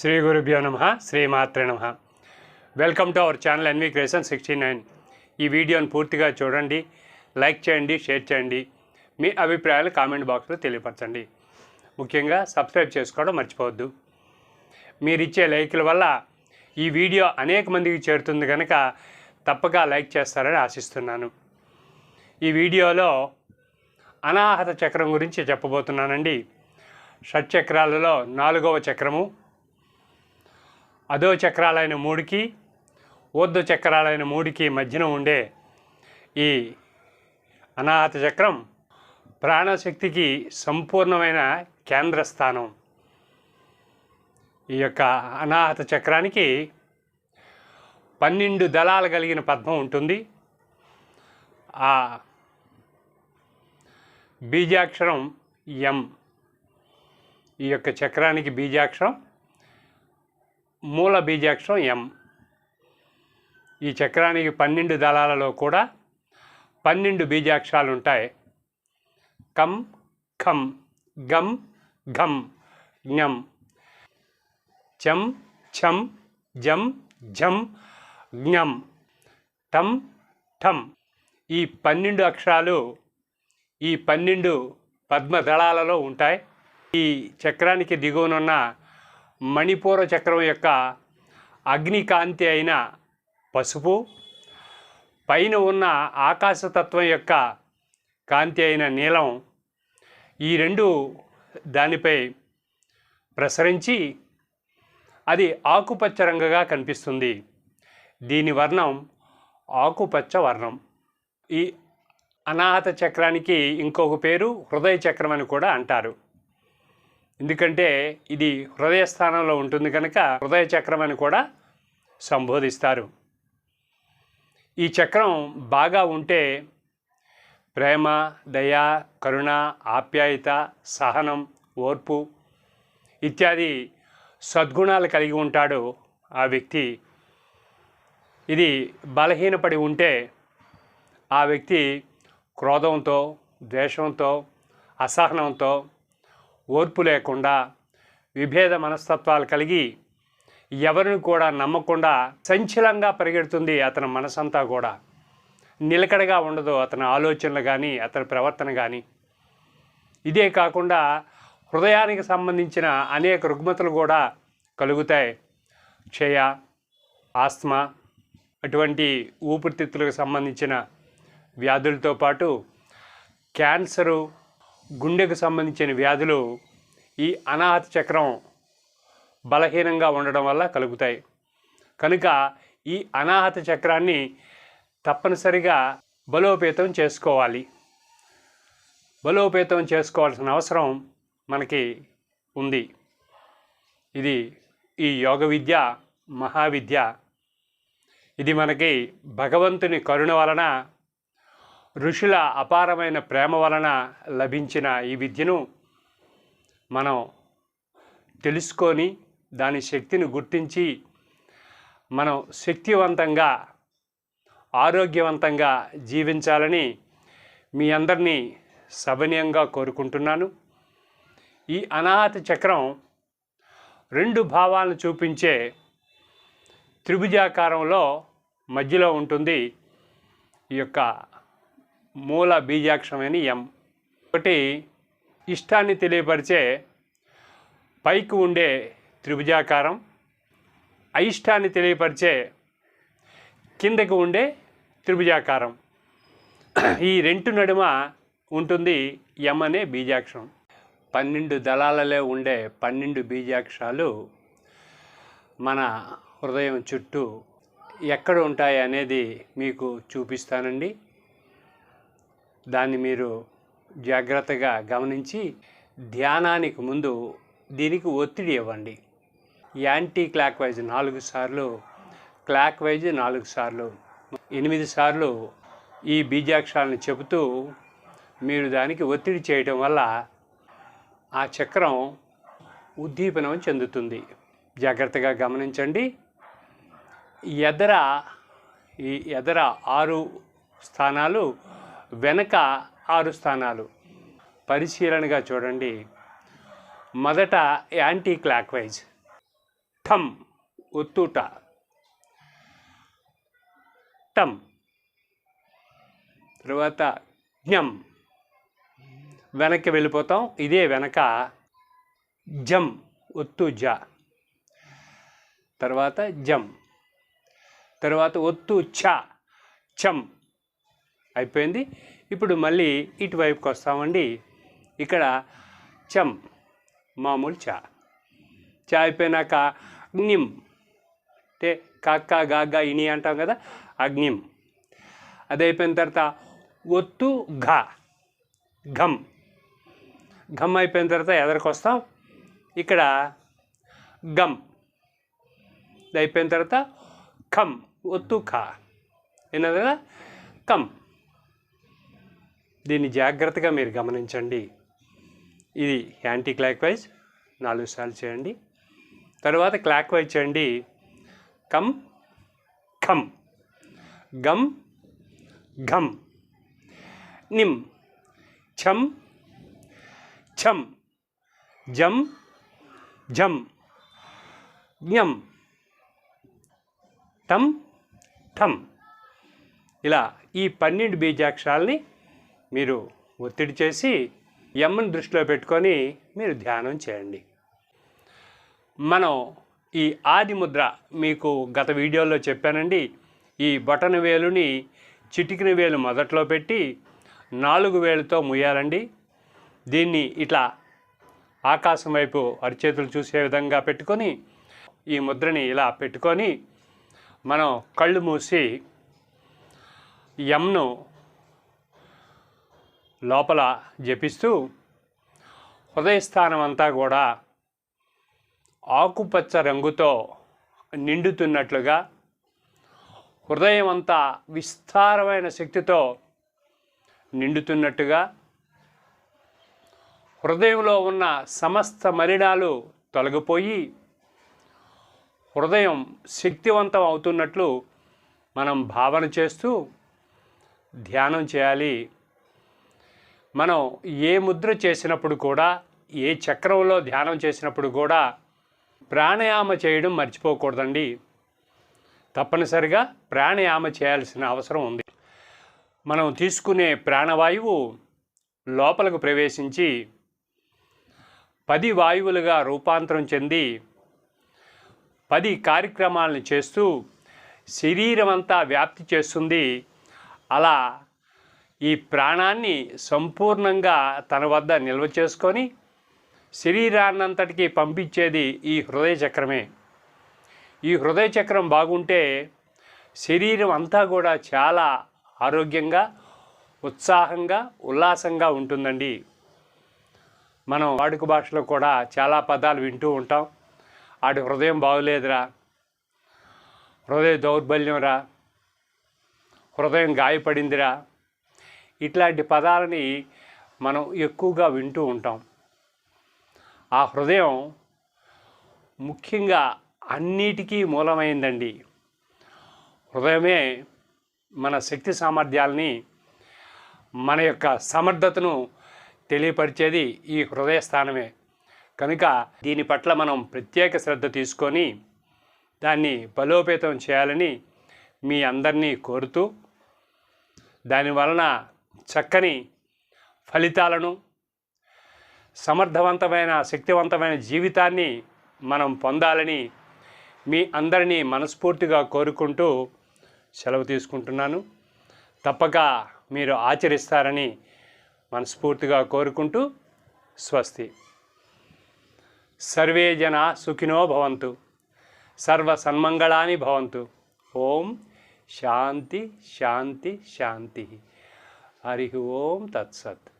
శ్రీ గురుభ్యో నమ శ్రీమాత్రే నమ. Welcome to our channel NV creation sixty nine ఈ వీడియోని పూర్తిగా చూడండి లైక్ చేయండి షేర్ చేయండి. మీ అభిప్రాయాలు కామెంట్ బాక్స్లో తెలియపరచండి. ముఖ్యంగా సబ్స్క్రైబ్ చేసుకోవడం మర్చిపోవద్దు. మీరిచ్చే లైకుల వల్ల ఈ వీడియో అనేక మందికి చేరుతుంది కనుక తప్పక లైక్ చేస్తారని ఆశిస్తున్నాను. ఈ వీడియోలో అనాహత చక్రం గురించి చెప్పబోతున్నానండి. షట్చక్రాలలో నాలుగవ చక్రము అదో చక్రాలైన మూడుకి ఊర్ధ చక్రాలైన మూడుకి మధ్యన ఉండే ఈ అనాహత చక్రం ప్రాణశక్తికి సంపూర్ణమైన కేంద్ర స్థానం ఈ యొక్క అనాహత చక్రానికి పన్నెండు దళాలు కలిగిన పద్మం ఉంటుంది. ఆ బీజాక్షరం ఎం. ఈ యొక్క చక్రానికి బీజాక్షరం మూల బీజాక్షరం ఎం. ఈ చక్రానికి పన్నెండు దళాలలో కూడా పన్నెండు బీజాక్షరాలు ఉంటాయి కం ఖం గం ఘం జ్ఞం చం ఛం జం ఝం జ్ఞం టం ఠం. ఈ పన్నెండు అక్షరాలు ఈ పన్నెండు పద్మదళాలలో ఉంటాయి. ఈ చక్రానికి దిగువనున్న మణిపూర చక్రం యొక్క అగ్నికాంతి అయిన పసుపు పైన ఉన్న ఆకాశతత్వం యొక్క కాంతి అయిన నీలం ఈ రెండు దానిపై ప్రసరించి అది ఆకుపచ్చ రంగుగా కనిపిస్తుంది. దీని వర్ణం ఆకుపచ్చ వర్ణం. ఈ అనాహత చక్రానికి ఇంకొక పేరు హృదయ చక్రం అని కూడా అంటారు. ఎందుకంటే ఇది హృదయ స్థానంలో ఉంటుంది కనుక హృదయ చక్రం అని కూడా సంబోధిస్తారు. ఈ చక్రం బాగా ఉంటే ప్రేమ దయ కరుణ ఆప్యాయత సహనం ఓర్పు ఇత్యాది సద్గుణాలు కలిగి ఉంటాడు ఆ వ్యక్తి. ఇది బలహీనపడి ఉంటే ఆ వ్యక్తి క్రోధంతో ద్వేషంతో అసహనంతో ఓర్పు లేకుండా విభేద మనస్తత్వాలు కలిగి ఎవరిని కూడా నమ్మకుండా సంచలంగా పరిగెడుతుంది అతని మనసంతా కూడా. నిలకడగా ఉండదు అతని ఆలోచనలు కానీ అతని ప్రవర్తన కానీ ఇదే కాకుండా హృదయానికి సంబంధించిన అనేక రుగ్మతలు కూడా కలుగుతాయి. క్షయ ఆస్మా అటువంటి ఊపిరితిత్తులకు సంబంధించిన వ్యాధులతో పాటు క్యాన్సరు గుండెకు సంబంధించిన వ్యాధులు ఈ అనాహత చక్రం బలహీనంగా ఉండడం వల్ల కలుగుతాయి. కనుక ఈ అనాహత చక్రాన్ని తప్పనిసరిగా బలోపేతం చేసుకోవాలి. బలోపేతం చేసుకోవాల్సిన అవసరం మనకి ఉంది. ఇది ఈ యోగ విద్య మహావిద్య. ఇది మనకి భగవంతుని కరుణ వలన ఋషుల అపారమైన ప్రేమ వలన లభించిన ఈ విద్యను మనం తెలుసుకొని దాని శక్తిని గుర్తించి మనం శక్తివంతంగా ఆరోగ్యవంతంగా జీవించాలని మీ అందరినీ సభనీయంగా కోరుకుంటున్నాను. ఈ అనాహత చక్రం రెండు భావాలను చూపించే త్రిభుజాకారంలో మధ్యలో ఉంటుంది ఈ యొక్క మూల బీజాక్షమైన ఎం. ఒకటి ఇష్టాన్ని తెలియపరిచే పైకి ఉండే త్రిభుజాకారం అయిష్టాన్ని తెలియపరిచే కిందకి ఉండే త్రిభుజాకారం. ఈ రెండు నడుమ ఉంటుంది ఎం అనే బీజాక్షరం. పన్నెండు దళాలలో ఉండే పన్నెండు బీజాక్షరాలు మన హృదయం చుట్టూ ఎక్కడ ఉంటాయి అనేది మీకు చూపిస్తానండి. దాన్ని మీరు జాగ్రత్తగా గమనించి ధ్యానానికి ముందు దీనికి ఒత్తిడి ఇవ్వండి. యాంటీ క్లాక్ వైజ్ నాలుగు సార్లు క్లాక్ వైజ్ నాలుగు సార్లు ఎనిమిది సార్లు ఈ బీజాక్షరాలను చెబుతూ మీరు దానికి ఒత్తిడి చేయటం వల్ల ఆ చక్రం ఉద్దీపనం చెందుతుంది. జాగ్రత్తగా గమనించండి. ఎదర ఈ ఎదర ఆరు స్థానాలు వెనక ఆరు స్థానాలు. పరిశీలనగా చూడండి. మొదట యాంటీ క్లాక్ వైజ్ ఖం ఒత్తుట. టమ్ తర్వాత జ్ఞం వెనక్కి వెళ్ళిపోతాం. ఇదే వెనక జం ఒత్తు జ తర్వాత జం తర్వాత ఒత్తు ఛ చం అయిపోయింది. ఇప్పుడు మళ్ళీ ఇటువైపుకి వస్తామండి. ఇక్కడ చం మామూలు చా. చా అయిపోయినాక అగ్నిం. అంటే కాక్క గాగా ఇని అంటాం కదా అగ్నిం. అది అయిపోయిన తర్వాత ఒత్తు ఘ ఘం. ఘమ్ అయిపోయిన తర్వాత ఎదరికి వస్తాం? ఇక్కడ గమ్ అయిపోయిన తర్వాత ఖమ్ ఒత్తు ఖా విన్నది కదా? కమ్ దీన్ని జాగ్రత్తగా మీరు గమనించండి. ఇది యాంటీ క్లాక్ వైజ్ నాలుగు సార్లు చేయండి. తర్వాత క్లాక్ వైజ్ చేయండి. కమ్ ఖమ్ గమ్ ఘమ్ నిమ్ ఛం ఛం జం జం జ్ఞం టం ఠం ఇలా ఈ పన్నెండు బీజాక్షరాల్ని మీరు ఒత్తిడి చేసి యమ్మని దృష్టిలో పెట్టుకొని మీరు ధ్యానం చేయండి. మనం ఈ ఆది ముద్ర మీకు గత వీడియోలో చెప్పానండి. ఈ బొటన వేలుని చిటికిన వేలు మొదట్లో పెట్టి నాలుగు వేలుతో ముయ్యాలండి. దీన్ని ఇట్లా ఆకాశం వైపు అరిచేతులు చూసే విధంగా పెట్టుకొని ఈ ముద్రని ఇలా పెట్టుకొని మనం కళ్ళు మూసి యమ్ను లోపల జపిస్తూ హృదయస్థానం అంతా కూడా ఆకుపచ్చ రంగుతో నిండుతున్నట్లుగా హృదయం అంతా విస్తారమైన శక్తితో నిండుతున్నట్టుగా హృదయంలో ఉన్న సమస్త మలినాలు తొలగిపోయి హృదయం శక్తివంతం అవుతున్నట్లు మనం భావన చేస్తూ ధ్యానం చేయాలి. మనం ఏ ముద్ర చేసినప్పుడు కూడా ఏ చక్రంలో ధ్యానం చేసినప్పుడు కూడా ప్రాణాయామ చేయడం మర్చిపోకూడదండి. తప్పనిసరిగా ప్రాణాయామ చేయాల్సిన అవసరం ఉంది. మనం తీసుకునే ప్రాణవాయువు లోపలకు ప్రవేశించి పది వాయువులుగా రూపాంతరం చెంది పది కార్యక్రమాలను చేస్తూ శరీరం అంతా వ్యాప్తి చేస్తుంది. అలా ఈ ప్రాణాన్ని సంపూర్ణంగా తన వద్ద నిల్వ చేసుకొని శరీరాన్నంతటికీ పంపించేది ఈ హృదయ చక్రమే. ఈ హృదయ చక్రం బాగుంటే శరీరం అంతా కూడా చాలా ఆరోగ్యంగా ఉత్సాహంగా ఉల్లాసంగా ఉంటుందండి. మనం వాడుక భాషలో కూడా చాలా పదాలు వింటూ ఉంటాం. ఆడి హృదయం బాగులేదురా హృదయ దౌర్బల్యంరా హృదయం గాయపడిందిరా ఇట్లాంటి పదాలని మనం ఎక్కువగా వింటూ ఉంటాం. ఆ హృదయం ముఖ్యంగా అన్నిటికీ మూలమైందండి. హృదయమే మన శక్తి సామర్థ్యాలని మన యొక్క సమర్థతను తెలియపరిచేది ఈ హృదయ స్థానమే. కనుక దీని పట్ల మనం ప్రత్యేక శ్రద్ధ తీసుకొని దాన్ని బలోపేతం చేయాలని మీ అందరినీ కోరుతూ దాని వలన చక్కని ఫలితాలను సమర్థవంతమైన శక్తివంతమైన జీవితాన్ని మనం పొందాలని మీ అందరినీ మనస్ఫూర్తిగా కోరుకుంటూ సెలవు తీసుకుంటున్నాను. తప్పక మీరు ఆచరిస్తారని మనస్ఫూర్తిగా కోరుకుంటూ స్వస్తి. సర్వే జన సుఖినో భవంతు. సర్వ సన్మంగళాని భవంతు. ఓం శాంతి శాంతి శాంతి. Hari Om Tat Sat.